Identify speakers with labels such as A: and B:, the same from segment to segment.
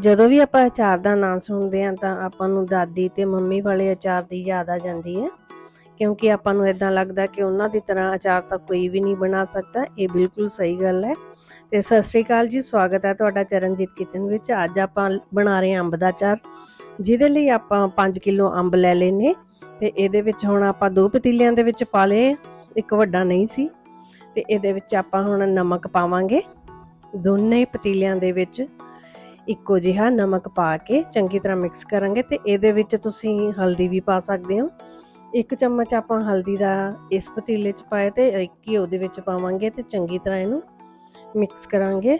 A: ਜਦੋਂ ਵੀ ਆਪਾਂ ਅਚਾਰ ਦਾ ਨਾਂ ਸੁਣਦੇ ਹਾਂ ਤਾਂ ਆਪਾਂ ਨੂੰ ਦਾਦੀ ਤੇ ਮੰਮੀ ਵਾਲੇ ਅਚਾਰ ਦੀ ਯਾਦ ਆ ਜਾਂਦੀ ਹੈ। ਕਿਉਂਕਿ ਆਪਾਂ ਨੂੰ ਇਦਾਂ ਲੱਗਦਾ ਕਿ ਉਹਨਾਂ ਦੀ ਤਰ੍ਹਾਂ ਅਚਾਰ ਤਾਂ ਕੋਈ ਵੀ ਨਹੀਂ ਬਣਾ ਸਕਦਾ। ਇਹ ਬਿਲਕੁਲ ਸਹੀ ਗੱਲ ਹੈ। ਤੇ ਸਤਿ ਸ਼੍ਰੀ ਅਕਾਲ ਜੀ, ਸਵਾਗਤ ਹੈ ਤੁਹਾਡਾ ਚਰਨਜੀਤ ਕਿਚਨ ਵਿੱਚ। ਅੱਜ ਆਪਾਂ ਬਣਾ ਰਹੇ ਹਾਂ ਅੰਬ ਦਾ ਅਚਾਰ, ਜਿਹਦੇ ਲਈ ਆਪਾਂ 5 ਕਿਲੋ ਅੰਬ ਲੈ ਲਏ ਨੇ ਤੇ ਇਹਦੇ ਵਿੱਚ ਹੁਣ ਆਪਾਂ ਦੋ ਪਤੀਲਿਆਂ ਦੇ ਵਿੱਚ ਪਾ ਲਏ ਇੱਕ ਵੱਡਾ ਨਹੀਂ ਸੀ। ਤੇ ਇਹਦੇ ਵਿੱਚ ਆਪਾਂ ਹੁਣ ਨਮਕ ਪਾਵਾਂਗੇ। ਦੋਨੇ ਪਤੀਲਿਆਂ ਦੇ ਵਿੱਚ ਇੱਕੋ ਜਿਹਾ ਨਮਕ ਪਾ ਕੇ ਚੰਗੀ ਤਰ੍ਹਾਂ ਮਿਕਸ ਕਰਾਂਗੇ ਤੇ ਇਹਦੇ ਵਿੱਚ ਤੁਸੀਂ ਹਲਦੀ ਵੀ ਪਾ ਸਕਦੇ ਹੋ। ਇੱਕ ਚਮਚ ਆਪਾਂ ਹਲਦੀ ਦਾ ਇਸ ਪਤੀਲੇ 'ਚ ਪਾਇਆ ਤੇ ਇੱਕ ਹੀ ਉਹਦੇ ਵਿੱਚ ਪਾਵਾਂਗੇ ਤੇ ਚੰਗੀ ਤਰ੍ਹਾਂ ਇਹਨੂੰ ਮਿਕਸ ਕਰਾਂਗੇ।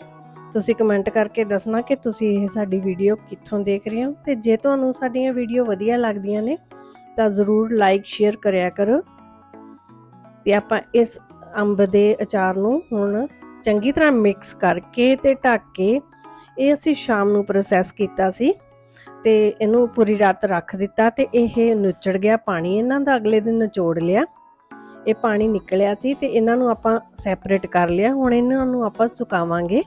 A: ਤੁਸੀਂ ਕਮੈਂਟ ਕਰਕੇ ਦੱਸਣਾ ਕਿ ਤੁਸੀਂ ਇਹ ਸਾਡੀ ਵੀਡੀਓ ਕਿੱਥੋਂ ਦੇਖ ਰਹੇ ਹੋ ਤੇ ਜੇ ਤੁਹਾਨੂੰ ਸਾਡੀਆਂ ਵੀਡੀਓ ਵਧੀਆ ਲੱਗਦੀਆਂ ਨੇ ਤਾਂ ਜ਼ਰੂਰ ਲਾਈਕ, ਸ਼ੇਅਰ ਕਰਿਆ ਕਰੋ। ਤੇ ਆਪਾਂ ਇਸ ਅੰਬ ਦੇ ਅਚਾਰ ਨੂੰ ਹੁਣ ਚੰਗੀ ਤਰ੍ਹਾਂ ਮਿਕਸ ਕਰਕੇ ਤੇ ਢੱਕ ਕੇ ਇਹ ਅਸੀਂ ਸ਼ਾਮ ਨੂੰ ਪ੍ਰੋਸੈਸ ਕੀਤਾ ਸੀ ਤੇ ਇਹਨੂੰ ਪੂਰੀ ਰਾਤ ਰੱਖ ਦਿੱਤਾ ਤੇ ਇਹ ਨੁਚੜ ਗਿਆ, ਪਾਣੀ ਇਹਨਾਂ ਦਾ ਅਗਲੇ ਦਿਨ ਨਿਚੋੜ ਲਿਆ। ਇਹ ਪਾਣੀ ਨਿਕਲਿਆ ਸੀ ਤੇ ਇਹਨਾਂ ਨੂੰ ਆਪਾਂ ਸੈਪਰੇਟ ਕਰ ਲਿਆ। ਹੁਣ ਇਹਨਾਂ ਨੂੰ ਆਪਾਂ ਸੁਕਾਵਾਂਗੇ।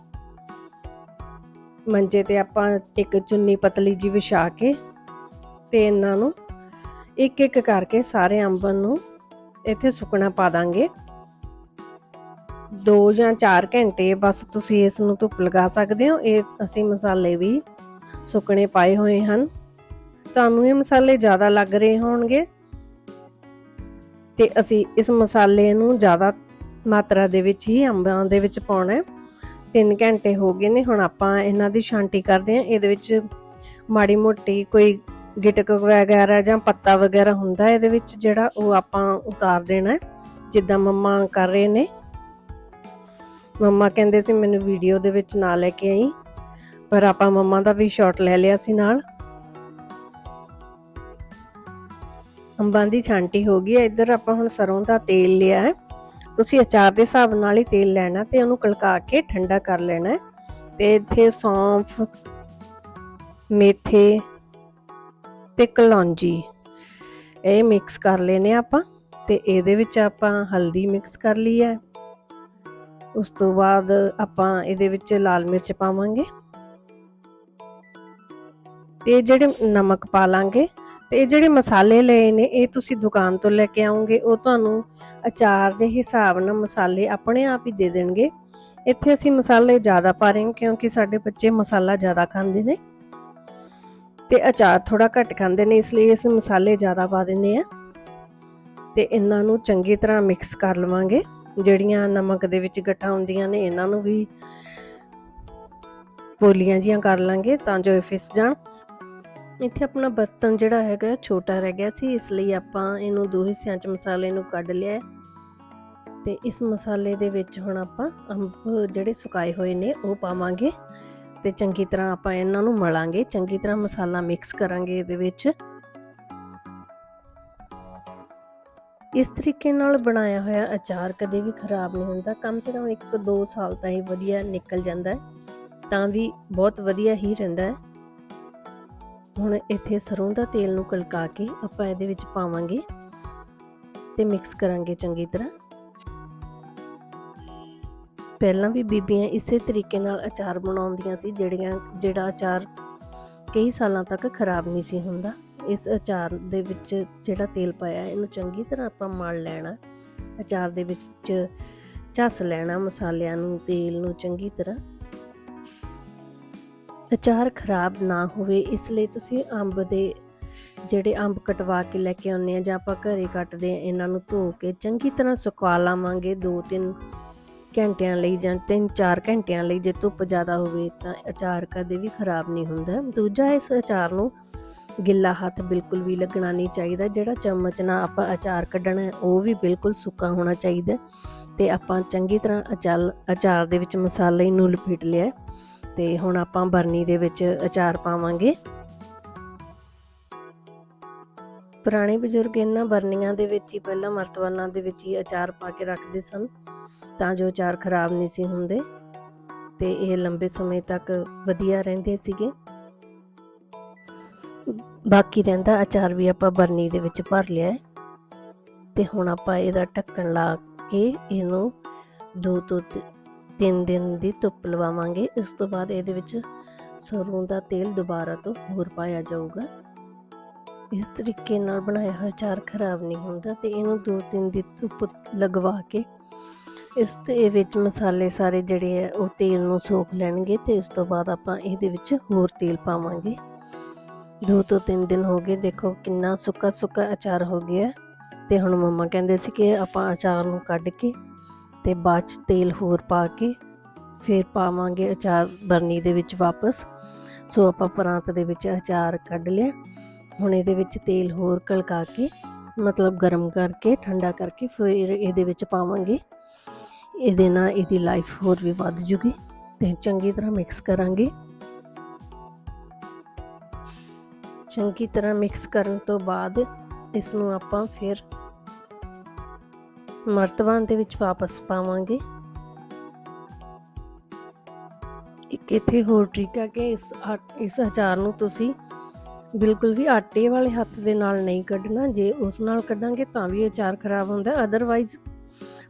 A: ਮੰਜੇ ਤੇ ਆਪਾਂ ਇੱਕ ਚੁੰਨੀ ਪਤਲੀ ਜੀ ਵਿਛਾ ਕੇ ਤੇ ਇਹਨਾਂ ਨੂੰ ਇੱਕ ਇੱਕ ਕਰਕੇ ਸਾਰੇ ਅੰਬਾਂ ਨੂੰ ਇੱਥੇ ਸੁੱਕਣਾ ਪਾ ਦਾਂਗੇ। 2 ਜਾਂ 4 ਘੰਟੇ ਬਸ ਤੁਸੀਂ ਇਸ ਨੂੰ ਧੁੱਪ ਲਗਾ ਸਕਦੇ ਹੋ। ਇਹ ਅਸੀਂ ਮਸਾਲੇ ਵੀ ਸੁੱਕਣੇ ਪਾਏ ਹੋਏ ਹਨ। ਤੁਹਾਨੂੰ ਇਹ ਮਸਾਲੇ ਜ਼ਿਆਦਾ ਲੱਗ ਰਹੇ ਹੋਣਗੇ ਤੇ ਅਸੀਂ ਇਸ ਮਸਾਲੇ ਨੂੰ ਜ਼ਿਆਦਾ ਮਾਤਰਾ ਦੇ ਵਿੱਚ ਹੀ ਅੰਬਾਂ ਦੇ ਵਿੱਚ ਪਾਉਣਾ ਹੈ। 3 ਘੰਟੇ ਹੋ ਗਏ ਨੇ, ਹੁਣ ਆਪਾਂ ਇਹਨਾਂ ਦੀ ਛਾਂਟੀ ਕਰਦੇ ਹਾਂ। ਇਹਦੇ ਵਿੱਚ ਮਾੜੀ ਮੋਟੀ ਕੋਈ ਗਿਟਕ ਵਗੈਰਾ ਜਾਂ ਪੱਤਾ ਵਗੈਰਾ ਹੁੰਦਾ ਇਹਦੇ ਵਿੱਚ ਜਿਹੜਾ ਉਹ ਆਪਾਂ ਉਤਾਰ ਦੇਣਾ ਜਿੱਦਾਂ ਮੰਮਾ ਕਰ ਰਹੇ ਨੇ। ਮੰਮਾ ਕਹਿੰਦੇ ਸੀ ਮੈਨੂੰ ਵੀਡੀਓ ਦੇ ਵਿੱਚ ਨਾ ਲੈ ਕੇ ਆਈ, ਪਰ ਆਪਾਂ ਮੰਮਾ ਦਾ ਵੀ ਸ਼ਾਟ ਲੈ ਲਿਆ ਸੀ ਨਾਲ। ਅੰਬਾਂ ਦੀ ਛਾਂਟੀ ਹੋ ਗਈ ਹੈ, ਇੱਧਰ ਆਪਾਂ ਹੁਣ ਸਰੋਂ ਦਾ ਤੇਲ ਲਿਆ ਹੈ। ਤੁਸੀਂ ਅਚਾਰ ਦੇ ਹਿਸਾਬ ਨਾਲ ਹੀ ਤੇਲ ਲੈਣਾ ਤੇ ਉਹਨੂੰ ਕਲਕਾ ਕੇ ਠੰਡਾ ਕਰ ਲੈਣਾ ਹੈ। ਤੇ ਇੱਥੇ ਸੌਂਫ, ਮੇਥੇ ਤੇ ਕਲੌਂਜੀ, ਇਹ ਮਿਕਸ ਕਰ ਲੈਨੇ ਆਪਾਂ। ਤੇ ਇਹਦੇ ਵਿੱਚ ਆਪਾਂ ਹਲਦੀ ਮਿਕਸ ਕਰ ਲਈ ਹੈ। ਉਸ ਤੋਂ ਬਾਅਦ ਆਪਾਂ ਇਹਦੇ ਵਿੱਚ ਲਾਲ ਮਿਰਚ ਪਾਵਾਂਗੇ ਤੇ ਜਿਹੜੇ ਨਮਕ ਪਾ ਲਾਂਗੇ ਤੇ ਇਹ ਜਿਹੜੇ ਮਸਾਲੇ ਲਏ ਨੇ, ਇਹ ਤੁਸੀਂ ਦੁਕਾਨ ਤੋਂ ਲੈ ਕੇ ਆਉਂਗੇ ਉਹ ਤੁਹਾਨੂੰ ਅਚਾਰ ਦੇ ਹਿਸਾਬ ਨਾਲ ਮਸਾਲੇ ਆਪਣੇ ਆਪ ਹੀ ਦੇ ਦੇਣਗੇ। ਇੱਥੇ ਅਸੀਂ ਮਸਾਲੇ ਜ਼ਿਆਦਾ ਪਾ ਰਹੇ ਹਾਂ ਕਿਉਂਕਿ ਸਾਡੇ ਬੱਚੇ ਮਸਾਲਾ ਜ਼ਿਆਦਾ ਖਾਂਦੇ ਨੇ ਤੇ ਅਚਾਰ ਥੋੜਾ ਘੱਟ ਖਾਂਦੇ ਨੇ, ਇਸ ਲਈ ਅਸੀਂ ਮਸਾਲੇ ਜ਼ਿਆਦਾ ਪਾ ਦਿੰਨੇ ਆ ਤੇ ਇਹਨਾਂ ਨੂੰ ਚੰਗੀ ਤਰ੍ਹਾਂ ਮਿਕਸ ਕਰ ਲਵਾਂਗੇ। ਜਿਹੜੀਆਂ ਨਮਕ ਦੇ ਵਿੱਚ ਗੱਠਾਂ ਹੁੰਦੀਆਂ ਨੇ, ਇਹਨਾਂ ਨੂੰ ਵੀ ਪੋਲੀਆਂ ਜੀਆਂ ਕਰ ਲਾਂਗੇ ਤਾਂ ਜੋ ਇਹ ਫਿਸ ਜਾਣ। ਇੱਥੇ ਆਪਣਾ ਬਰਤਨ ਜਿਹੜਾ ਹੈਗਾ ਛੋਟਾ ਰਹਿ ਗਿਆ ਸੀ, ਇਸ ਲਈ ਆਪਾਂ ਇਹਨੂੰ ਦੋ ਹਿੱਸਿਆਂ 'ਚ ਮਸਾਲੇ ਨੂੰ ਕੱਢ ਲਿਆ ਹੈ। ਤੇ ਇਸ ਮਸਾਲੇ ਦੇ ਵਿੱਚ ਹੁਣ ਆਪਾਂ ਅੰਬ ਜਿਹੜੇ ਸੁਕਾਏ ਹੋਏ ਨੇ, ਉਹ ਪਾਵਾਂਗੇ। ਤੇ ਚੰਗੀ ਤਰ੍ਹਾਂ ਆਪਾਂ ਇਹਨਾਂ ਨੂੰ ਮਲਾਂਗੇ, ਚੰਗੀ ਤਰ੍ਹਾਂ ਮਸਾਲਾ ਮਿਕਸ ਕਰਾਂਗੇ ਇਹਦੇ ਵਿੱਚ। ਇਸ ਤਰੀਕੇ ਨਾਲ ਬਣਾਇਆ ਹੋਇਆ ਅਚਾਰ ਕਦੇ ਵੀ ਖਰਾਬ ਨਹੀਂ ਹੁੰਦਾ। ਕਮ ਸੇ ਕਮ 1-2 ਸਾਲ ਤਾਂ ਇਹ ਵਧੀਆ ਨਿਕਲ ਜਾਂਦਾ ਹੈ, ਤਾਂ ਵੀ ਬਹੁਤ ਵਧੀਆ ਹੀ ਰਹਿੰਦਾ ਹੈ। ਹੁਣ ਇੱਥੇ ਸਰੋਂ ਦਾ ਤੇਲ ਨੂੰ ਕਲਕਾ ਕੇ ਆਪਾਂ ਇਹਦੇ ਵਿੱਚ ਪਾਵਾਂਗੇ ਤੇ ਮਿਕਸ ਕਰਾਂਗੇ ਚੰਗੀ ਤਰ੍ਹਾਂ। ਪਹਿਲਾਂ ਵੀ ਬੀਬੀਆਂ ਇਸੇ ਤਰੀਕੇ ਨਾਲ ਅਚਾਰ ਬਣਾਉਂਦੀਆਂ ਸੀ, ਜਿਹੜੀਆਂ, ਜਿਹੜਾ ਅਚਾਰ ਕਈ ਸਾਲਾਂ ਤੱਕ ਖਰਾਬ ਨਹੀਂ ਸੀ ਹੁੰਦਾ। ਇਸ ਅਚਾਰ ਦੇ ਵਿੱਚ ਜਿਹੜਾ ਤੇਲ ਪਾਇਆ, ਇਹਨੂੰ ਚੰਗੀ ਤਰ੍ਹਾਂ ਆਪਾਂ ਮਲ ਲੈਣਾ। ਅਚਾਰ ਦੇ ਵਿੱਚ ਝੱਸ ਲੈਣਾ ਮਸਾਲਿਆਂ ਨੂੰ, ਤੇਲ ਨੂੰ ਚੰਗੀ ਤਰ੍ਹਾਂ। ਅਚਾਰ ਖਰਾਬ ਨਾ ਹੋਵੇ, ਇਸ ਲਈ ਤੁਸੀਂ ਅੰਬ ਦੇ ਜਿਹੜੇ ਅੰਬ ਕਟਵਾ ਕੇ ਲੈ ਕੇ ਆਉਂਦੇ ਆ ਜਾਂ ਆਪਾਂ ਘਰੇ ਕੱਟਦੇ ਆ, ਇਹਨਾਂ ਨੂੰ ਧੋ ਕੇ ਚੰਗੀ ਤਰ੍ਹਾਂ ਸੁਕਾ ਲਾਵਾਂਗੇ 2-3 ਘੰਟਿਆਂ ਲਈ ਜਾਂ 3-4 ਘੰਟਿਆਂ ਲਈ ਜੇ ਧੁੱਪ ਜ਼ਿਆਦਾ ਹੋਵੇ ਤਾਂ ਅਚਾਰ ਕਦੇ ਵੀ ਖਰਾਬ ਨਹੀਂ ਹੁੰਦਾ। ਦੂਜਾ ਇਸ ਅਚਾਰ ਨੂੰ ਗਿੱਲਾ ਹੱਥ ਬਿਲਕੁਲ ਵੀ ਲੱਗਣਾ ਨਹੀਂ ਚਾਹੀਦਾ। ਜਿਹੜਾ ਚਮਚ ਨਾਲ ਆਪਾਂ ਅਚਾਰ ਕੱਢਣਾ ਉਹ ਵੀ ਬਿਲਕੁਲ ਸੁੱਕਾ ਹੋਣਾ ਚਾਹੀਦਾ ਤੇ ਆਪਾਂ ਚੰਗੀ ਤਰ੍ਹਾਂ ਅਚਾਰ ਅਚਾਰ ਦੇ ਵਿੱਚ ਮਸਾਲੇ ਨੂੰ ਲਪੇਟ ਲਿਆ ਹੈ। ਤੇ ਹੁਣ ਆਪਾਂ ਬਰਨੀ ਦੇ ਵਿੱਚ ਅਚਾਰ ਪਾਵਾਂਗੇ। ਪੁਰਾਣੇ ਬਜ਼ੁਰਗ ਇਹਨਾਂ ਬਰਨੀਆਂ ਦੇ ਵਿੱਚ ਹੀ ਪਹਿਲਾਂ ਮਰਤਬਾਨਾਂ ਦੇ ਵਿੱਚ ਹੀ ਅਚਾਰ ਪਾ ਕੇ ਰੱਖਦੇ ਸਨ, ਤਾਂ ਜੋ ਅਚਾਰ ਖਰਾਬ ਨਹੀਂ ਸੀ ਹੁੰਦੇ। ਤੇ ਇਹ ਲੰਬੇ ਸਮੇਂ ਤੱਕ ਵਧੀਆ ਰਹਿੰਦੇ ਸੀਗੇ। ਬਾਕੀ ਰਹਿੰਦਾ, ਅਚਾਰ ਵੀ ਆਪਾਂ ਬਰਨੀ ਦੇ ਵਿੱਚ ਭਰ ਲਿਆ ਹੈ। ਤੇ ਹੁਣ ਆਪਾਂ ਇਹਦਾ ਢੱਕਣ ਲਾ ਕੇ ਇਹਨੂੰ ਦੋ ਤੋਂ ਤ- ਤਿੰਨ ਦਿਨ ਦੀ ਧੁੱਪ ਲਵਾਵਾਂਗੇ। ਇਸ ਤੋਂ ਬਾਅਦ ਇਹਦੇ ਵਿੱਚ ਸਰੋਂ ਦਾ ਤੇਲ ਦੁਬਾਰਾ ਤੋਂ ਹੋਰ ਪਾਇਆ ਜਾਊਗਾ। ਇਸ ਤਰੀਕੇ ਨਾਲ ਬਣਾਇਆ ਹੋਇਆ ਅਚਾਰ ਖਰਾਬ ਨਹੀਂ ਹੁੰਦਾ ਤੇ ਇਹਨੂੰ 2-3 ਦਿਨ ਧੁੱਪ ਲਗਵਾ ਕੇ ਇਸ ਦੇ ਵਿੱਚ ਮਸਾਲੇ ਸਾਰੇ ਜਿਹੜੇ ਆ ਉਹ ਤੇਲ ਨੂੰ ਸੋਖ ਲੈਣਗੇ ਤੇ ਇਸ ਤੋਂ ਬਾਅਦ ਆਪਾਂ ਇਹਦੇ ਵਿੱਚ ਹੋਰ ਤੇਲ ਪਾਵਾਂਗੇ। ਦੋ ਤੋਂ ਤਿੰਨ ਦਿਨ ਹੋ ਗਏ, ਦੇਖੋ ਕਿੰਨਾ ਸੁੱਕਾ ਸੁੱਕਾ ਅਚਾਰ ਹੋ ਗਿਆ। ਤੇ ਹੁਣ ਮੰਮਾ ਕਹਿੰਦੇ ਸੀ ਕਿ ਆਪਾਂ ਅਚਾਰ ਨੂੰ ਕੱਢ ਕੇ ਤੇ ਬਾਅਦ ਚ ਤੇਲ ਹੋਰ ਪਾ ਕੇ ਫਿਰ ਪਾਵਾਂਗੇ ਅਚਾਰ ਬਰਨੀ ਦੇ ਵਿੱਚ ਵਾਪਸ। ਸੋ ਆਪਾਂ ਪਰਾਂਤ ਦੇ ਵਿੱਚ ਅਚਾਰ ਕੱਢ ਲਿਆ। ਹੁਣ ਇਹਦੇ ਵਿੱਚ ਤੇਲ ਹੋਰ ਕਲਕਾ ਕੇ, ਮਤਲਬ ਗਰਮ ਕਰਕੇ, ਠੰਡਾ ਕਰਕੇ ਫਿਰ ਇਹਦੇ ਵਿੱਚ ਪਾਵਾਂਗੇ। ਇਹਦੇ ਨਾਲ ਇਹਦੀ ਲਾਈਫ ਹੋਰ ਵੀ ਵੱਧ ਜੂਗੀ ਤੇ ਚੰਗੀ ਤਰ੍ਹਾਂ ਮਿਕਸ ਕਰਾਂਗੇ। ਚੰਗੀ ਤਰ੍ਹਾਂ ਮਿਕਸ ਕਰਨ ਤੋਂ ਬਾਅਦ ਇਸ ਨੂੰ ਆਪਾਂ ਫਿਰ ਮਰਤਬਾਨ ਦੇ ਵਿੱਚ ਵਾਪਸ ਪਾਵਾਂਗੇ। ਇੱਕ ਇੱਥੇ ਹੋਰ ਟ੍ਰਿਕ ਹੈ ਕਿ ਇਸ ਇਸ ਅਚਾਰ ਨੂੰ ਤੁਸੀਂ ਬਿਲਕੁਲ ਵੀ ਆਟੇ ਵਾਲੇ ਹੱਥ ਦੇ ਨਾਲ ਨਹੀਂ ਕੱਢਣਾ। ਜੇ ਉਸ ਨਾਲ ਕੱਢਾਂਗੇ ਤਾਂ ਵੀ ਅਚਾਰ ਖਰਾਬ ਹੁੰਦਾ। ਅਦਰਵਾਈਜ਼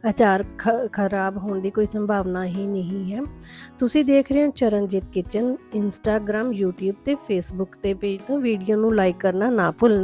A: ਅਚਾਰ ਖ- ਖਰਾਬ ਹੋਣ ਦੀ ਕੋਈ ਸੰਭਾਵਨਾ ਹੀ ਨਹੀਂ ਹੈ। ਤੁਸੀਂ ਦੇਖ ਰਹੇ ਹੋ ਚਰਨਜੀਤ ਕਿਚਨ ਇੰਸਟਾਗ੍ਰam YouTube ਤੇ Facebook ਤੇ ਪੇਜ ਤੋਂ ਵੀਡੀਓ ਨੂੰ ਲਾਈਕ ਕਰਨਾ ਨਾ ਭੁੱਲਣਾ।